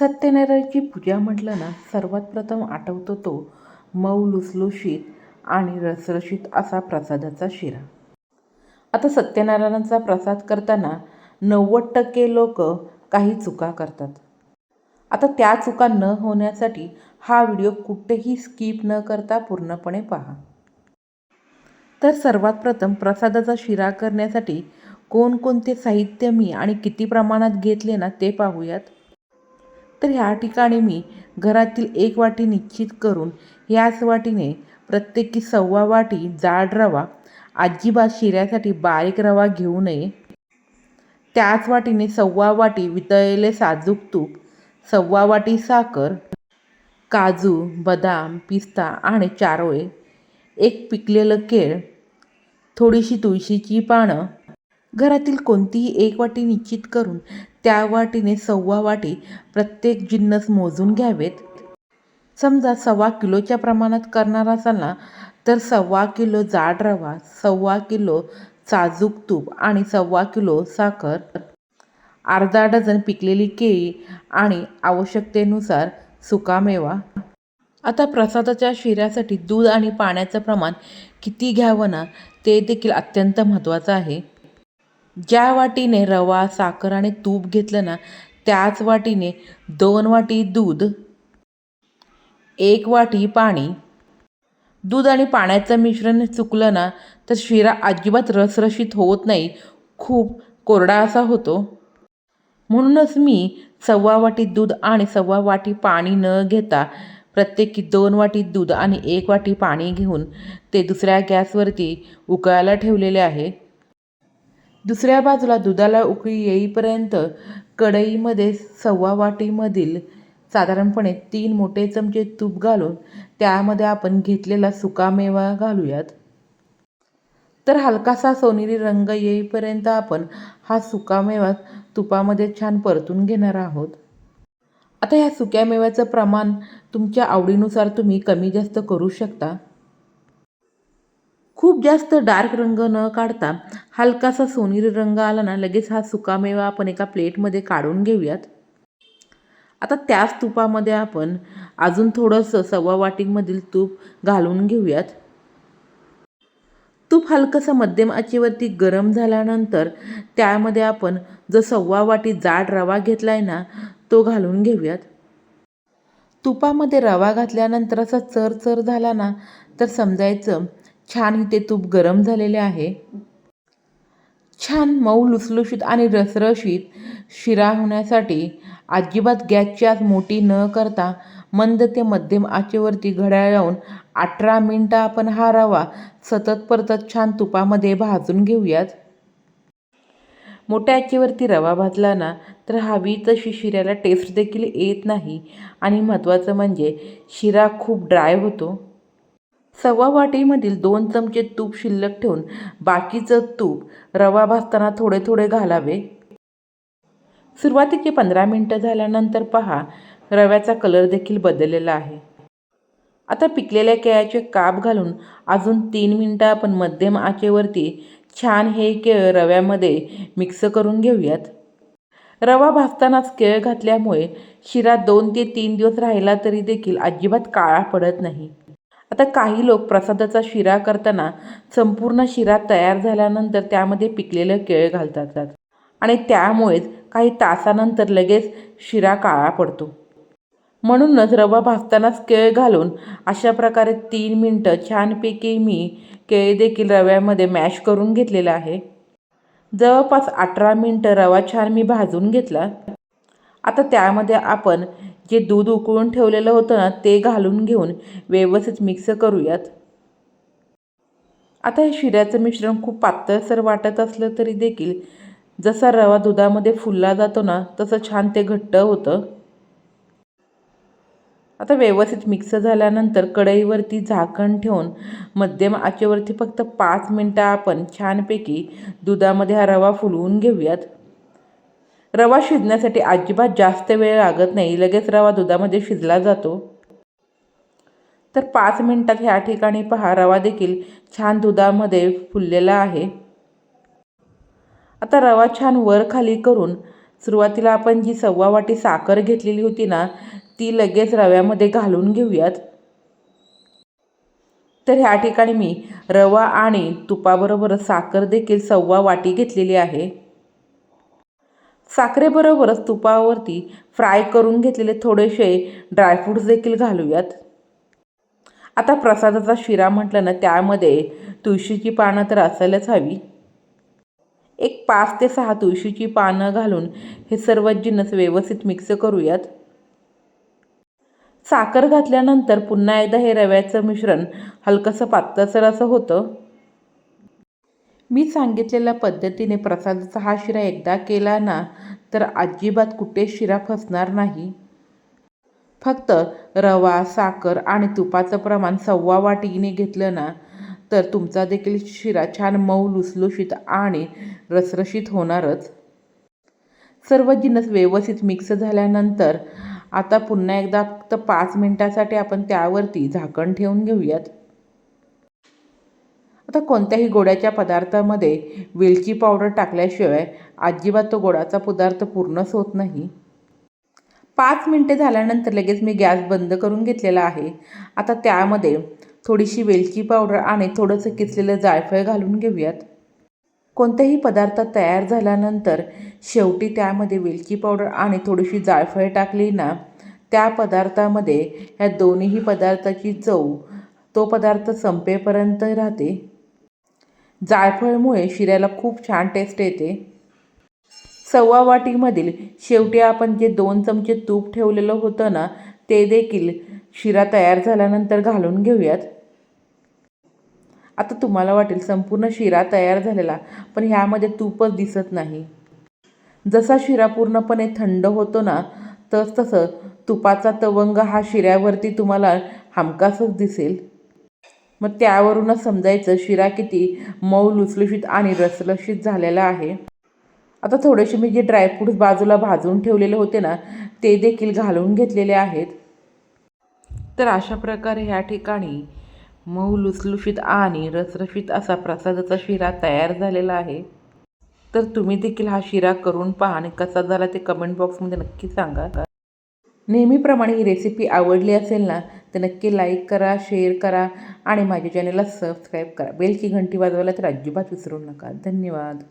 सत्यनारायणाची पूजा म्हटलं ना सर्वात प्रथम आठवतो तो मऊ लुसलुशीत आणि रसरशीत असा प्रसादाचा शिरा. आता सत्यनारायणाचा प्रसाद करताना नव्वद टक्के लोक काही चुका करतात. आता त्या चुका न होण्यासाठी हा व्हिडिओ कुठेही स्किप न करता पूर्णपणे पहा. तर सर्वात प्रथम प्रसादाचा शिरा करण्यासाठी कोणकोणते साहित्य मी आणि किती प्रमाणात घेतले ना ते पाहूयात. तर ह्या ठिकाणी मी घरातील एक वाटी निश्चित करून याच वाटीने प्रत्येकी सव्वा वाटी जाड रवा अजिबात शिऱ्यासाठी बारीक रवा घेऊ नये. त्याच वाटीने सव्वा वाटी वितळलेले साजूक तूप सव्वा वाटी साखर काजू बदाम पिस्ता आणि चारोळे एक पिकलेलं केळ थोडीशी तुळशीची पानं घरातील कोणतीही एक वाटी निश्चित करून त्या वाटीने सव्वा वाटी प्रत्येक जिन्नस मोजून घ्यावेत. समजा सव्वा किलोच्या प्रमाणात करणार असाल ना तर सव्वा किलो जाड रवा सव्वा किलो साजूक तूप आणि सव्वा किलो साखर अर्धा डझन पिकलेली केळी आणि आवश्यकतेनुसार सुकामेवा आता प्रसादाच्या शिऱ्यासाठी दूध आणि पाण्याचं प्रमाण किती घ्यावं ना ते देखील अत्यंत महत्त्वाचं आहे. ज्या वाटीने रवा साखर आणि तूप घेतलं ना त्याच वाटीने दोन वाटी दूध एक वाटी पाणी. दूध आणि पाण्याचं मिश्रण चुकलं ना तर शिरा अजिबात रसरशीत होत नाही. खूप कोरडा असा होतो. म्हणूनच मी सव्वा वाटी दूध आणि सव्वा वाटी पाणी न घेता प्रत्येकी दोन वाटी दूध आणि एक वाटी पाणी घेऊन ते दुसऱ्या गॅसवरती उकळायला ठेवलेले आहे. दुसऱ्या बाजूला दुधाला उकळी येईपर्यंत कढईमध्ये सव्वा वाटीमधील साधारणपणे तीन मोठे चमचे तूप घालून त्यामध्ये आपण घेतलेला सुकामेवा घालूयात. तर हलकासा सोनेरी रंग येईपर्यंत आपण हा सुकामेवा तुपामध्ये छान परतून घेणार आहोत. आता ह्या सुक्या मेव्याचं प्रमाण तुमच्या आवडीनुसार तुम्ही कमी जास्त करू शकता. खूप जास्त डार्क रंग न काढता हलकासा सोनेरी रंग आला ना लगेच हा सुकामेवा आपण एका प्लेटमध्ये काढून घेऊयात. आता त्याच तुपामध्ये आपण अजून थोडंसं सव्वा वाटीमधील तूप घालून घेऊयात. तूप हलकंसं मध्यम आचेवरती गरम झाल्यानंतर त्यामध्ये आपण जो सव्वा वाटी जाड रवा घेतला आहे ना तो घालून घेऊयात. तुपामध्ये रवा घातल्यानंतर असा चर चर झाला ना तर समजायचं छान इथे तूप गरम झालेले आहे. छान मऊ लुसलुशीत आणि रसरशीत शिरा होण्यासाठी अजिबात गॅसची आज मोठी न करता मंद ते मध्यम आचेवरती घड्याळ लावून अठरा मिनटं आपण हा रवा सतत परतत छान तुपामध्ये भाजून घेऊयात. मोठ्या आचेवरती रवा भाजला ना तर हवी तशी शिऱ्याला टेस्ट देखील येत नाही. आणि महत्त्वाचं म्हणजे शिरा खूप ड्राय होतो. सव्वा वाटीमधील दोन चमचे तूप शिल्लक ठेवून बाकीचं तूप रवा भाजताना थोडे थोडे घालावे. सुरुवातीचे पंधरा मिनटं झाल्यानंतर पहा रव्याचा कलर देखील बदललेला आहे. आता पिकलेल्या केळ्याचे काप घालून अजून तीन मिनटं आपण मध्यम आचेवरती छान हे केळ रव्यामध्ये मिक्स करून घेऊयात. रवा भाजतानाच केळ घातल्यामुळे शिरा दोन ते तीन दिवस राहिला तरी देखील अजिबात काळा पडत नाही. आता काही लोक प्रसादाचा शिरा करताना संपूर्ण शिरा तयार झाल्यानंतर त्यामध्ये पिकलेलं केळ घालतात. आणि त्यामुळेच काही तासानंतर लगेच शिरा काळा पडतो. म्हणूनच रवा भाजतानाच केळ घालून अशा प्रकारे तीन मिनटं छानपैकी मी केळ देखील रव्यामध्ये मॅश करून घेतलेला आहे. जवळपास अठरा मिनटं रवा छान मी भाजून घेतला. आता त्यामध्ये आपण जे दूध उकळून ठेवलेलं होतं ना ते घालून घेऊन व्यवस्थित मिक्स करूयात. आता हे शिऱ्याचं मिश्रण खूप पातळसर वाटत असलं तरी देखील जसा रवा दुधामध्ये फुलला जातो ना तसं छान ते घट्ट होतं. आता व्यवस्थित मिक्स झाल्यानंतर कढईवरती झाकण ठेवून मध्यम आचेवरती फक्त पाच मिनटं आपण छानपैकी दुधामध्ये हा रवा फुलवून घेऊयात. रवा शिजण्यासाठी अजिबात जास्त वेळ लागत नाही. लगेच रवा दुधामध्ये शिजला जातो. तर पाच मिनटात ह्या ठिकाणी पहा रवा देखील छान दुधामध्ये फुललेला आहे. आता रवा छान वर खाली करून सुरुवातीला आपण जी सव्वा वाटी साखर घेतलेली होती ना ती लगेच रव्यामध्ये घालून घेऊयात. तर ह्या ठिकाणी मी रवा आणि तुपाबरोबर साखर देखील सव्वा वाटी घेतलेली आहे. साखरेबरोबरच तुपावरती फ्राय करून घेतलेले थोडेसे ड्रायफ्रूट्स देखील घालूयात. आता प्रसादाचा शिरा म्हटलं ना त्यामध्ये तुळशीची पानं तर असायलाच हवी. एक पाच ते सहा तुळशीची पानं घालून हे सर्व जिन्नस व्यवस्थित मिक्स करूयात. साखर घातल्यानंतर पुन्हा एकदा हे रव्याचं मिश्रण हलकंसं पातळसर असं होतं. मी सांगितलेल्या पद्धतीने प्रसादाचा हा शिरा एकदा केला ना तर अजिबात कुठे शिरा फसणार नाही. फक्त रवा साखर आणि तुपाचं प्रमाण सव्वा वाटीने घेतलं ना तर तुमचा देखील शिरा छान मऊ लुसलुशीत आणि रसरशीत होणारच. सर्व जिन्नस व्यवस्थित मिक्स झाल्यानंतर आता पुन्हा एकदा फक्त पाच मिनटासाठी आपण त्यावरती झाकण ठेवून घेऊयात. आता कोणत्याही गोड्याच्या पदार्थामध्ये वेलची पावडर टाकल्याशिवाय अजिबात तो गोडाचा पदार्थ पूर्णच होत नाही. पाच मिनटे झाल्यानंतर लगेच मी गॅस बंद करून घेतलेला आहे. आता त्यामध्ये थोडीशी वेलची पावडर आणि थोडंसं किसलेलं जायफळ घालून घेऊयात. कोणत्याही पदार्थ तयार झाल्यानंतर शेवटी त्यामध्ये वेलची पावडर आणि थोडीशी जायफळ टाकली ना त्या पदार्थामध्ये ह्या दोन्हीही पदार्थाची चव तो पदार्थ संपेपर्यंत राहते. जायफळमुळे शिऱ्याला खूप छान टेस्ट येते. सव्वा वाटीमधील शेवटी आपण जे दोन चमचे तूप ठेवलेलं होतं ना ते देखील शिरा तयार झाल्यानंतर घालून घेऊयात. आता तुम्हाला वाटेल संपूर्ण शिरा तयार झालेला पण ह्यामध्ये तूपच दिसत नाही. जसा शिरा पूर्णपणे थंड होतो ना तस तसं तुपाचा तवंग हा शिऱ्यावरती तुम्हाला हमखासच दिसेल. मग त्यावरूनच समजायचं शिरा किती मऊ लुसलुशीत आणि रसलशीत झालेला आहे. आता थोडेसे मी जे ड्रायफ्रूट्स बाजूला भाजून ठेवलेले होते ना ते देखील घालून घेतलेले आहेत. तर अशा प्रकारे ह्या ठिकाणी मऊ लुसलुशीत आणि रसरशीत असा प्रसादाचा शिरा तयार झालेला आहे. तर तुम्ही देखील हा शिरा करून पहा आणि कसा झाला ते कमेंट बॉक्समध्ये नक्की सांगा. नेहमीप्रमाणे ही रेसिपी आवडली असेल ना तर नक्की लाईक करा शेअर करा आणि माझ्या चॅनलला सबस्क्राईब करा. बेलची घंटी वाजवायला तर अजिबात विसरू नका. धन्यवाद.